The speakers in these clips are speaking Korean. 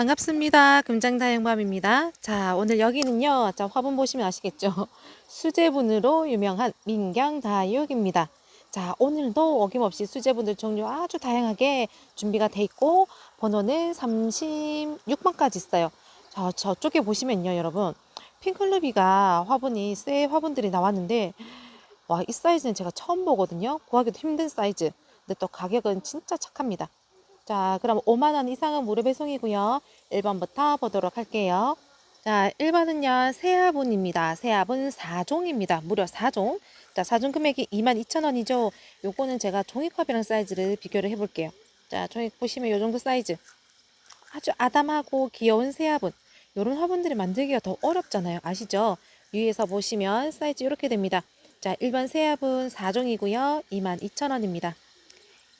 반갑습니다. 금장다영밤입니다. 자, 오늘 여기는요. 자, 화분 보시면 아시겠죠? 수제분으로 유명한 민경다육입니다. 자, 오늘도 어김없이 수제분들 종류 아주 다양하게 준비가 돼 있고 번호는 36번까지 있어요. 자, 저쪽에 보시면요, 여러분. 핑클루비가 화분이 새 화분들이 나왔는데 와, 이 사이즈는 제가 처음 보거든요. 구하기도 힘든 사이즈. 근데 또 가격은 진짜 착합니다. 자, 그럼 5만 원 이상은 무료 배송이고요. 1번부터 보도록 할게요. 자, 1번은요. 새합분입니다. 새합은 4종입니다. 무려 4종. 자, 4종 금액이 22,000원이죠. 요거는 제가 종이컵이랑 사이즈를 비교를 해볼게요. 자, 종이 보시면 요 정도 사이즈. 아주 아담하고 귀여운 새합분. 요런 화분들이 만들기가 더 어렵잖아요. 아시죠? 위에서 보시면 사이즈 이렇게 됩니다. 자, 1번 새합은 4종이고요. 22,000원입니다.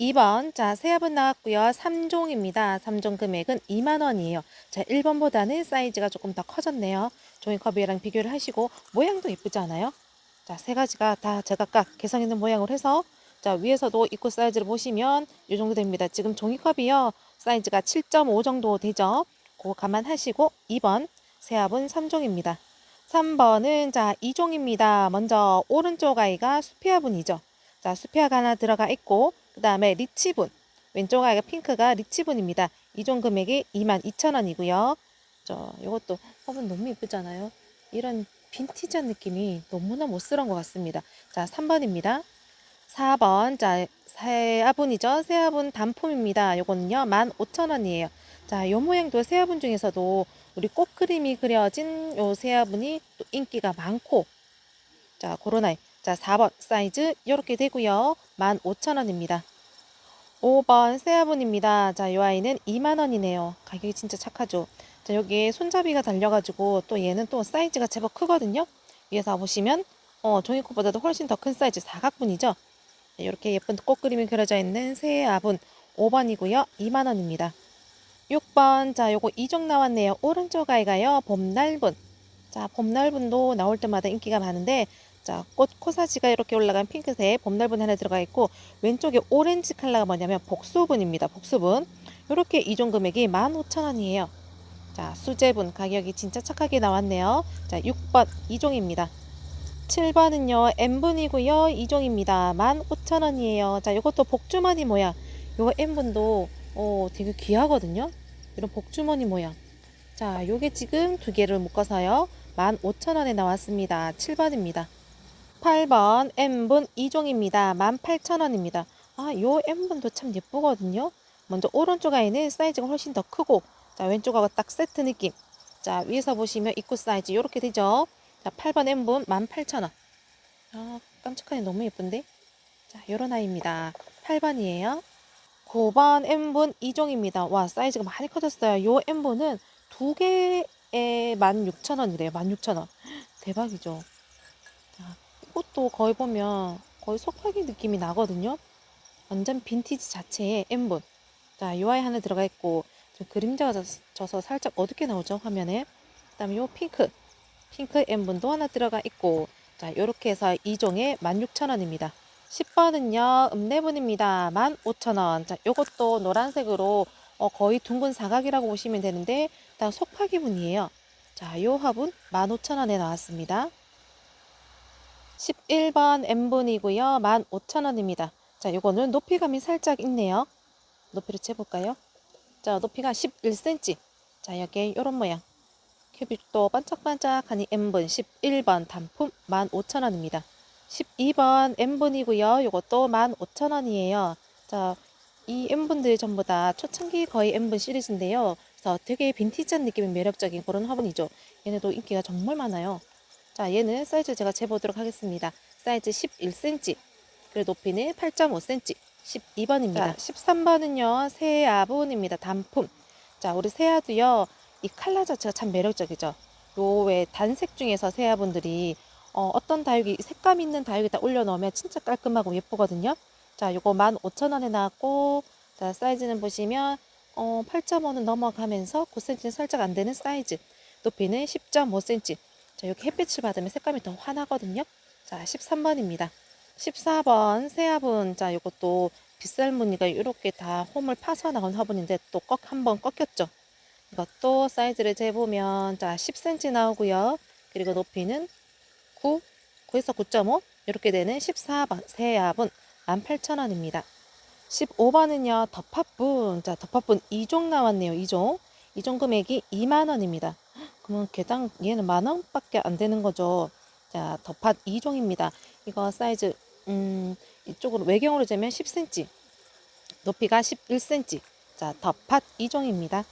2번, 자, 새합은 나왔고요. 3종입니다. 3종 금액은 2만원이에요. 자, 1번보다는 사이즈가 조금 더 커졌네요. 종이컵이랑 비교를 하시고, 모양도 예쁘지 않아요? 자, 세 가지가 다 제각각 개성 있는 모양으로 해서, 자, 위에서도 입구 사이즈를 보시면 이 정도 됩니다. 지금 종이컵이요. 사이즈가 7.5 정도 되죠? 그거 감안하시고, 2번, 새합은 3종입니다. 3번은, 자, 2종입니다. 먼저, 오른쪽 아이가 수피화분이죠. 자, 수피화가 하나 들어가 있고, 그 다음에 리치분. 왼쪽 아이가 핑크가 리치분입니다. 이종 금액이 22,000원이고요. 저, 요것도 화분 너무 예쁘잖아요. 이런 빈티지한 느낌이 너무나 못스러운 것 같습니다. 자, 3번입니다. 4번. 자, 새 화분이죠. 새 화분 단품입니다. 요거는요, 15,000원이에요. 자, 요 모양도 새 화분 중에서도 우리 꽃 그림이 그려진 요 새 화분이 또 인기가 많고, 자, 아이. 자, 4번 사이즈 이렇게 되고요. 15,000원입니다. 5번 새화분입니다. 자, 이 아이는 2만원이네요. 가격이 진짜 착하죠. 자, 여기에 손잡이가 달려가지고 또 얘는 또 사이즈가 제법 크거든요. 위에서 보시면 어, 종이컵보다도 훨씬 더 큰 사이즈 사각분이죠. 이렇게 예쁜 꽃 그림이 그려져 있는 새화분 5번이고요. 2만원입니다. 6번 자 요거 2종 나왔네요. 오른쪽 아이가요. 봄날분 자 봄날분도 나올 때마다 인기가 많은데 자, 꽃 코사지가 이렇게 올라간 핑크색 봄날분 하나 들어가 있고 왼쪽에 오렌지 컬러가 뭐냐면 복수분입니다. 복수분. 이렇게 이종 금액이 15,000원이에요. 자, 수제분 가격이 진짜 착하게 나왔네요. 자, 6번 이종입니다. 7번은요. N분이고요. 이종입니다. 15,000원이에요. 자, 이것도 복주머니 모양. 요거 N분도 어, 되게 귀하거든요. 이런 복주머니 모양. 자, 요게 지금 두 개를 묶어서요. 15,000원에 나왔습니다. 7번입니다. 8번 M분 2종입니다. 18,000원입니다. 아, 요 M분도 참 예쁘거든요. 먼저 오른쪽 아이는 사이즈가 훨씬 더 크고 자, 왼쪽하고 딱 세트 느낌. 자, 위에서 보시면 입구 사이즈 이렇게 되죠. 자, 8번 M분 18,000원. 아, 깜찍하니 너무 예쁜데? 자, 요런 아이입니다. 8번이에요. 9번 M분 2종입니다. 와, 사이즈가 많이 커졌어요. 요 M분은 두 개에 16,000원이래요. 16,000원. 대박이죠. 자, 이것도 거의 보면 거의 속삭이 느낌이 나거든요. 완전 빈티지 자체의 M분. 자, 요 아이 하나 들어가 있고, 좀 그림자가 져서- 살짝 어둡게 나오죠, 화면에. 그 다음에 요 핑크. 핑크 M분도 하나 들어가 있고, 자, 요렇게 해서 2종에 16,000원입니다. 10번은요, 읍내분입니다. 15,000원. 자, 요것도 노란색으로 어, 거의 둥근 사각이라고 보시면 되는데, 다 속파기분이에요. 자, 요 화분 15,000원에 나왔습니다. 11번 M분이고요. 15,000원입니다. 자, 요거는 높이감이 살짝 있네요. 높이를 재볼까요? 자, 높이가 11cm. 자, 여기 요런 모양. 큐빅도 반짝반짝하니 M분 11번 단품 15,000원입니다. 12번 M분이고요. 요것도 15,000원이에요. 자, 이 M분들 전부 다 초창기 거의 M분 시리즈인데요. 그래서 되게 빈티지한 느낌이 매력적인 그런 화분이죠. 얘네도 인기가 정말 많아요. 자, 얘는 사이즈 제가 재보도록 하겠습니다. 사이즈 11cm. 그리고 높이는 8.5cm. 12번입니다. 13번은요, 새아분입니다. 단품. 자, 우리 새아도요, 이 컬러 자체가 참 매력적이죠. 요왜 단색 중에서 새아분들이 어, 어떤 다육이 색감 있는 다육에다 올려놓으면 진짜 깔끔하고 예쁘거든요. 자, 요거 15,000원에 나왔고, 자, 사이즈는 보시면 어, 8.5는 넘어가면서 9cm는 살짝 안 되는 사이즈. 높이는 10.5cm. 자, 여기 햇빛을 받으면 색감이 더 환하거든요. 자, 13번입니다. 14번 새화분. 자, 요것도 빗살무늬가 이렇게 다 홈을 파서 나온 화분인데 또 꺾 한 번 꺾였죠. 이것도 사이즈를 재보면 자 10cm 나오고요. 그리고 높이는 9, 9에서 9.5 이렇게 되는 14번 세압은 18,000원입니다. 15번은요 덮밥분 자 덮밥분 2종 나왔네요 2종 2종 금액이 2만 원입니다. 그러면 개당 얘는 만 원밖에 안 되는 거죠. 자 덮밥 2종입니다. 이거 사이즈 음 이쪽으로 외경으로 재면 10cm 높이가 11cm 자 덮밥 2종입니다.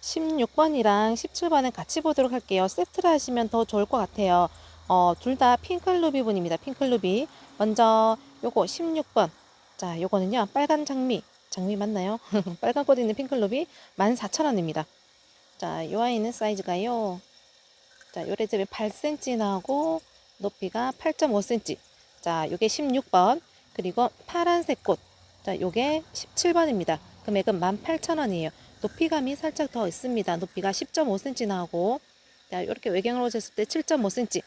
16번이랑 17번은 같이 보도록 할게요. 세트를 하시면 더 좋을 것 같아요. 어, 둘 다 핑클루비 분입니다. 핑클루비. 먼저 요거 16번. 자, 요거는요, 빨간 장미. 장미 맞나요? 빨간 꽃 있는 핑클롭이 14,000원입니다. 자, 요 아이는 사이즈가요. 자, 요래 집에 8cm 나오고, 높이가 8.5cm. 자, 요게 16번. 그리고 파란색 꽃. 자, 요게 17번입니다. 금액은 18,000원이에요. 높이감이 살짝 더 있습니다. 높이가 10.5cm 나오고, 자, 요렇게 외경으로 쟀을 때 7.5cm.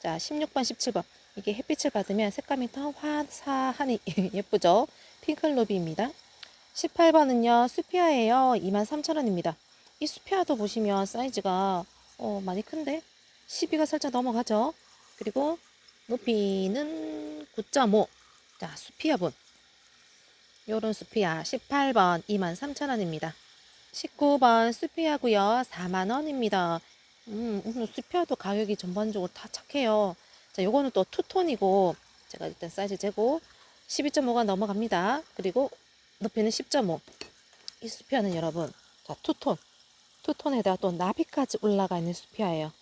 자, 16번, 17번. 이게 햇빛을 받으면 색감이 더 화사하니 예쁘죠? 핑클로비입니다. 18번은요, 수피아예요. 23,000원입니다. 이 수피아도 보시면 사이즈가 어, 많이 큰데 12가 살짝 넘어가죠. 그리고 높이는 9.5. 자, 수피아분. 요런 수피아 18번 23,000원입니다. 19번 수피아고요. 4만원입니다. 음, 오늘 수피아도 가격이 전반적으로 다 착해요. 자, 요거는 또 투톤이고 제가 일단 사이즈 재고 12.5가 넘어갑니다. 그리고 높이는 10.5. 이 수피아는 여러분, 자, 투톤. 투톤에다가 또 나비까지 올라가 있는 수피아예요.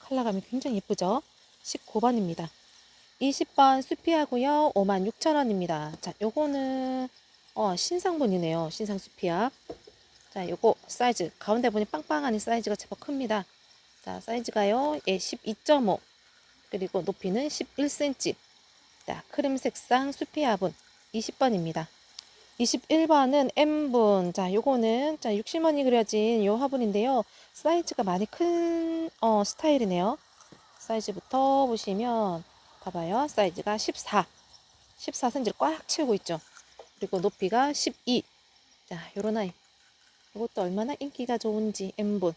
컬러감이 굉장히 예쁘죠? 19번입니다. 20번 수피아고요. 56,000원입니다. 자, 요거는 어, 신상분이네요. 신상 수피아. 자, 요거 사이즈 가운데 보니 빵빵하니 사이즈가 제법 큽니다. 자, 사이즈가요. 예, 12.5. 그리고 높이는 11cm. 자, 크림 색상 수피아분 20번입니다. 21번은 M분. 자, 요거는 자, 60원이 그려진 요 화분인데요. 사이즈가 많이 큰 어, 스타일이네요. 사이즈부터 보시면 봐봐요. 사이즈가 14. 14cm를 꽉 채우고 있죠. 그리고 높이가 12. 자, 요런 아이. 이것도 얼마나 인기가 좋은지 M분.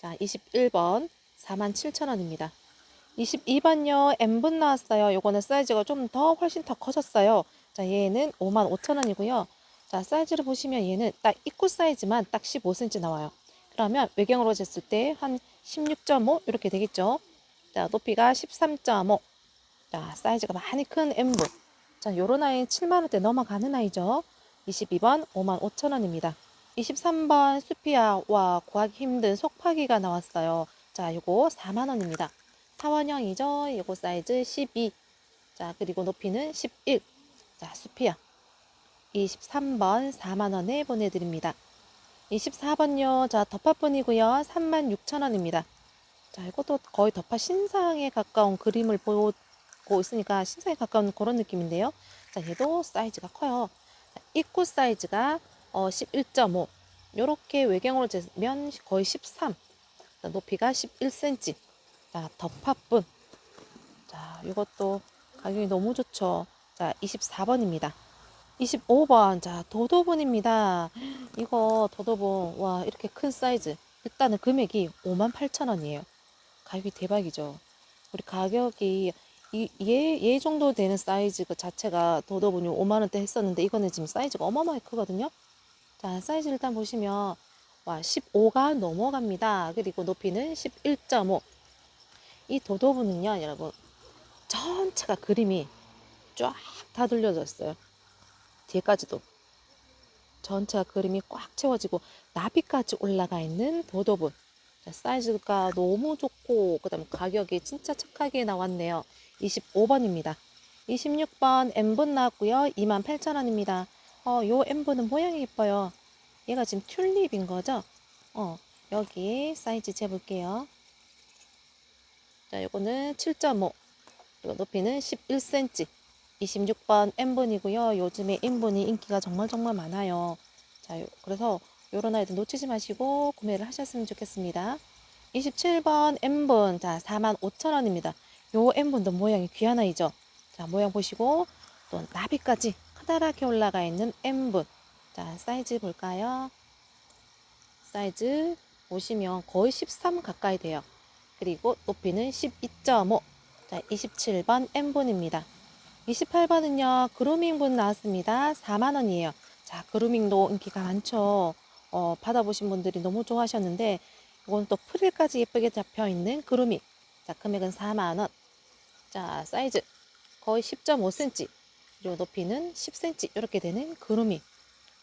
자, 21번 47,000원입니다. 22번요. M분 나왔어요. 요거는 사이즈가 좀 더 훨씬 더 커졌어요. 자, 얘는 55,000원이고요. 자, 사이즈를 보시면 얘는 딱 입구 사이즈만 딱 15cm 나와요. 그러면 외경으로 쟀을 때 한 16.5 이렇게 되겠죠. 자, 높이가 13.5. 자, 사이즈가 많이 큰 M분. 자, 요런 아이 7만원대 넘어가는 아이죠. 22번 55,000원입니다. 23번 수피아와 구하기 힘든 속파기가 나왔어요. 자, 요거 4만원입니다. 타원형이죠. 요거 사이즈 12. 자, 그리고 높이는 11. 자, 수피아. 23번 4만원에 보내드립니다. 24번요. 자, 덮밥분이고요. 36,000원입니다. 자, 이것도 거의 덮밥 신상에 가까운 그림을 보고 있으니까 신상에 가까운 그런 느낌인데요. 자, 얘도 사이즈가 커요. 자, 입구 사이즈가 어, 11.5. 요렇게 외경으로 재면 거의 13. 자, 높이가 11cm. 자, 덮밥분. 자, 이것도 가격이 너무 좋죠. 자, 24번입니다. 25번. 자, 도도분입니다. 이거 도도분. 와, 이렇게 큰 사이즈. 일단은 금액이 58,000원이에요. 가격이 대박이죠. 우리 가격이 이, 얘, 얘 정도 되는 사이즈 그 자체가 도도분이 5만원대 했었는데 이거는 지금 사이즈가 어마어마하게 크거든요. 자, 사이즈 일단 보시면 와, 15가 넘어갑니다. 그리고 높이는 11.5. 이 도도부는요, 여러분, 전체가 그림이 쫙다 돌려졌어요. 뒤에까지도. 전체가 그림이 꽉 채워지고 나비까지 올라가 있는 도도분. 자, 사이즈가 너무 좋고 그다음 가격이 진짜 착하게 나왔네요. 25번입니다. 26번 M분 나왔고요. 28,000원입니다. 어, 요 M분은 모양이 예뻐요. 얘가 지금 튤립인 거죠? 어, 여기 사이즈 재볼게요. 자, 요거는 7.5. 그리고 높이는 11cm. 26번 M분이고요. 요즘에 M분이 인기가 정말 정말 많아요. 자, 요, 그래서 요런 아이들 놓치지 마시고 구매를 하셨으면 좋겠습니다. 27번 M분. 자, 45,000원입니다. 요 M분도 모양이 귀한 아이죠. 자, 모양 보시고 또 나비까지 커다랗게 올라가 있는 M분. 자, 사이즈 볼까요? 사이즈 보시면 거의 13 가까이 돼요. 그리고 높이는 12.5. 자, 27번 M분입니다. 28번은요, 그루밍분 나왔습니다. 4만원이에요. 자, 그루밍도 인기가 많죠. 어, 받아보신 분들이 너무 좋아하셨는데, 이건 또 프릴까지 예쁘게 잡혀 있는 그루밍. 자, 금액은 4만원. 자, 사이즈 거의 10.5cm. 그리고 높이는 10cm. 이렇게 되는 그루밍.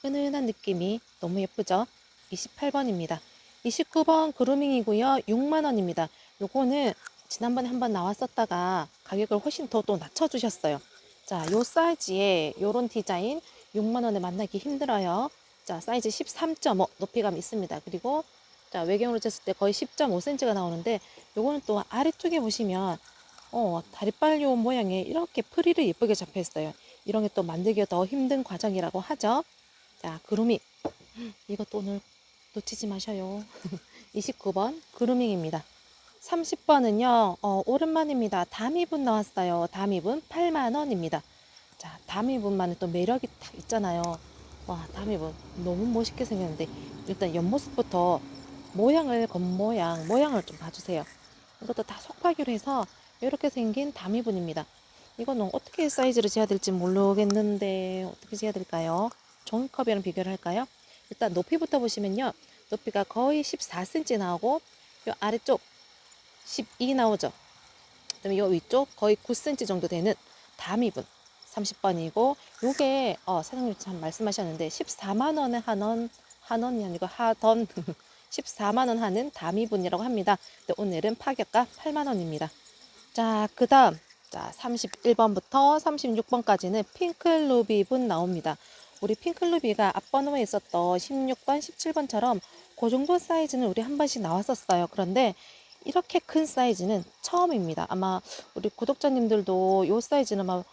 은은한 느낌이 너무 예쁘죠? 28번입니다. 29번 그루밍이고요. 6만원입니다. 요거는 지난번에 한번 나왔었다가 가격을 훨씬 더 또 낮춰주셨어요. 자, 요 사이즈에 요런 디자인 6만원에 만나기 힘들어요. 자, 사이즈 13.5 높이감 있습니다. 그리고 자, 외경으로 쟀을 때 거의 10.5cm가 나오는데 요거는 또 아래쪽에 보시면 어, 다리빨요 모양에 이렇게 프리를 예쁘게 잡혀 있어요. 이런 게 또 만들기가 더 힘든 과정이라고 하죠. 자, 그루밍. 이것도 오늘 놓치지 마셔요. 29번 그루밍입니다. 30번은요, 어, 오랜만입니다. 다미분 나왔어요. 다미분 8만원입니다. 자, 다미분만의 또 매력이 딱 있잖아요. 와, 다미분 너무 멋있게 생겼는데, 일단 옆모습부터 모양을, 겉모양, 모양을 좀 봐주세요. 이것도 다 속파기로 해서 이렇게 생긴 다미분입니다. 이거는 어떻게 사이즈를 재야 될지 모르겠는데, 어떻게 재야 될까요? 종이컵이랑 비교를 할까요? 일단 높이부터 보시면요. 높이가 거의 14cm 나오고, 요 아래쪽 12 나오죠. 그다음에 요 위쪽 거의 9cm 정도 되는 다미분 30번이고 요게 어, 사장님 참 말씀하셨는데 14만 원에 한원 한원이 아니고 하던 14만 원 하는 다미분이라고 합니다. 근데 오늘은 파격가 8만 원입니다. 자, 그다음 자, 31번부터 36번까지는 핑클루비분 나옵니다. 우리 핑클루비가 앞번호에 있었던 16번, 17번처럼 그 정도 사이즈는 우리 한 번씩 나왔었어요. 그런데 이렇게 큰 사이즈는 처음입니다. 아마 우리 구독자님들도 이 사이즈는 아마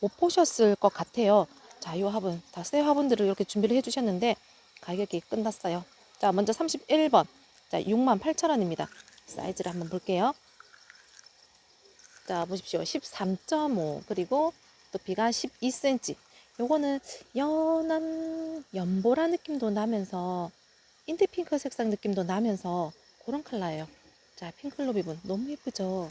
못 보셨을 것 같아요. 자, 이 화분, 다 새 화분들을 이렇게 준비를 해주셨는데 가격이 끝났어요. 자, 먼저 31번. 자, 68,000원입니다. 사이즈를 한번 볼게요. 자, 보십시오. 13.5. 그리고 높이가 12cm. 요거는 연한 연보라 느낌도 나면서 인디핑크 색상 느낌도 나면서 그런 컬러예요. 자, 핑클로 비분 너무 예쁘죠?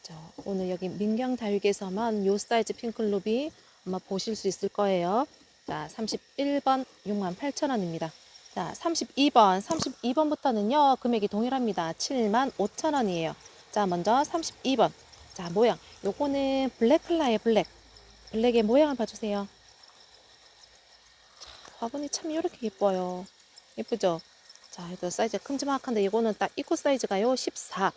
자, 오늘 여기 민경 다육에서만 요 사이즈 핑클로비 아마 보실 수 있을 거예요. 자, 31번 68,000원입니다. 자, 32번, 32번부터는요, 금액이 동일합니다. 75,000원이에요. 자, 먼저 32번. 자, 모양. 요거는 블랙 컬러예요, 블랙. 블랙의 모양을 봐주세요. 자, 화분이 참 이렇게 예뻐요. 예쁘죠? 자, 이거 사이즈 큼지막한데 이거는 딱 입구 사이즈가요, 14.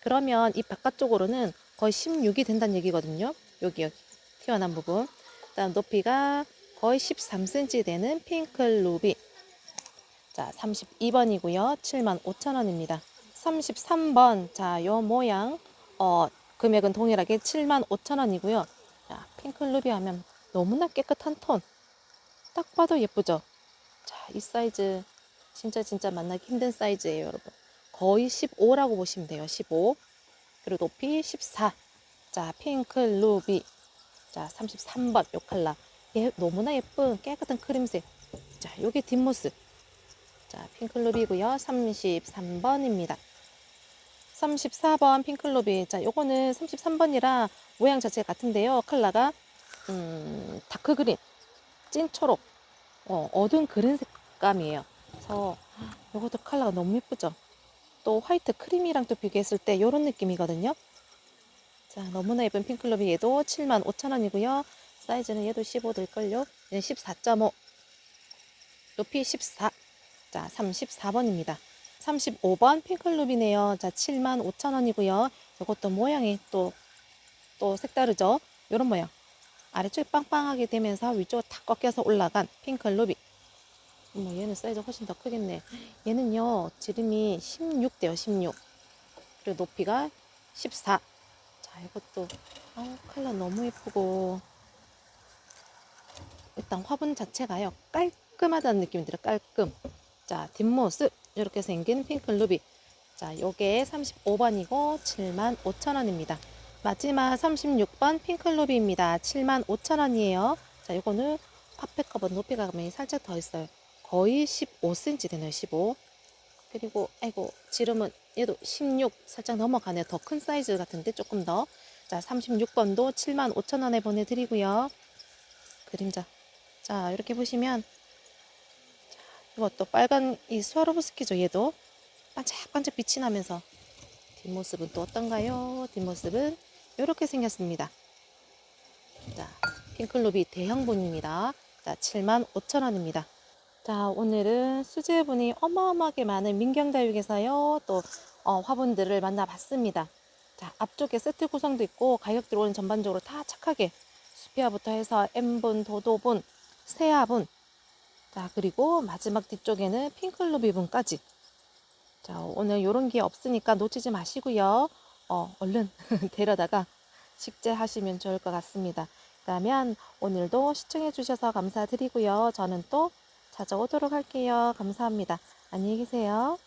그러면 이 바깥쪽으로는 거의 16이 된다는 얘기거든요. 여기, 여기 튀어나온 부분. 그다음 높이가 거의 13cm 되는 핑크 루비. 자, 32번이고요. 75,000원입니다. 33번. 자, 요 모양 어, 금액은 동일하게 75,000원이고요. 자, 핑크 루비 하면 너무나 깨끗한 톤. 딱 봐도 예쁘죠? 자, 이 사이즈 진짜 진짜 만나기 힘든 사이즈예요, 여러분. 거의 15라고 보시면 돼요. 15. 그리고 높이 14. 자, 핑크 루비. 자, 33번 요 컬러. 얘 너무나 예쁜 깨끗한 크림색. 자, 요게 뒷모습. 자, 핑클루비고요. 33번입니다. 34번 핑클루비. 자, 요거는 33번이라 모양 자체가 같은데요. 컬러가 음, 다크 그린, 찐 초록, 어, 어두운 그린 색감이에요. 그래서 요것도 컬러가 너무 예쁘죠? 또 화이트 크림이랑 또 비교했을 때 요런 느낌이거든요. 자, 너무나 예쁜 핑클루비 얘도 75,000원이고요. 사이즈는 얘도 15 될걸요. 얘는 14.5. 높이 14. 자, 34번입니다. 35번 핑클루비네요. 자, 75,000원이고요. 이것도 모양이 또, 또 색다르죠? 요런 모양. 아래쪽이 빵빵하게 되면서 위쪽으로 탁 꺾여서 올라간 핑클루 비. 뭐 얘는 사이즈 훨씬 더 크겠네. 얘는요, 지름이 16 돼요, 16. 그리고 높이가 14. 자, 이것도, 아우, 컬러 너무 예쁘고. 일단 화분 자체가요, 깔끔하다는 느낌이 들어요, 깔끔. 자, 뒷모습. 이렇게 생긴 핑크 루비. 자, 요게 35번이고 75,000원입니다. 마지막 36번 핑크 루비입니다. 75,000원이에요. 자, 요거는 팝팩 커버 높이가 살짝 더 있어요. 거의 15cm 되네요. 15. 그리고 아이고 지름은 얘도 16 살짝 넘어가네요. 더 큰 사이즈 같은데 조금 더. 자 36번도 75,000원에 보내드리고요. 그림자. 자 이렇게 보시면 자, 이것도 빨간 이 스와로브스키죠. 얘도 반짝반짝 빛이 나면서 뒷모습은 또 어떤가요? 뒷모습은 이렇게 생겼습니다. 자 핑클롭이 대형본입니다. 자 75,000원입니다. 자, 오늘은 수제분이 어마어마하게 많은 민경다육에서요, 또 어, 화분들을 만나봤습니다. 자, 앞쪽에 세트 구성도 있고, 가격 들어오는 전반적으로 다 착하게 수피아부터 해서 M분, 도도분, 세아분, 자, 그리고 마지막 뒤쪽에는 핑클루비분까지. 자, 오늘 요런 게 없으니까 놓치지 마시고요. 어, 얼른 데려다가 식재하시면 좋을 것 같습니다. 그러면 오늘도 시청해 주셔서 감사드리고요. 저는 또 찾아오도록 할게요. 감사합니다. 안녕히 계세요.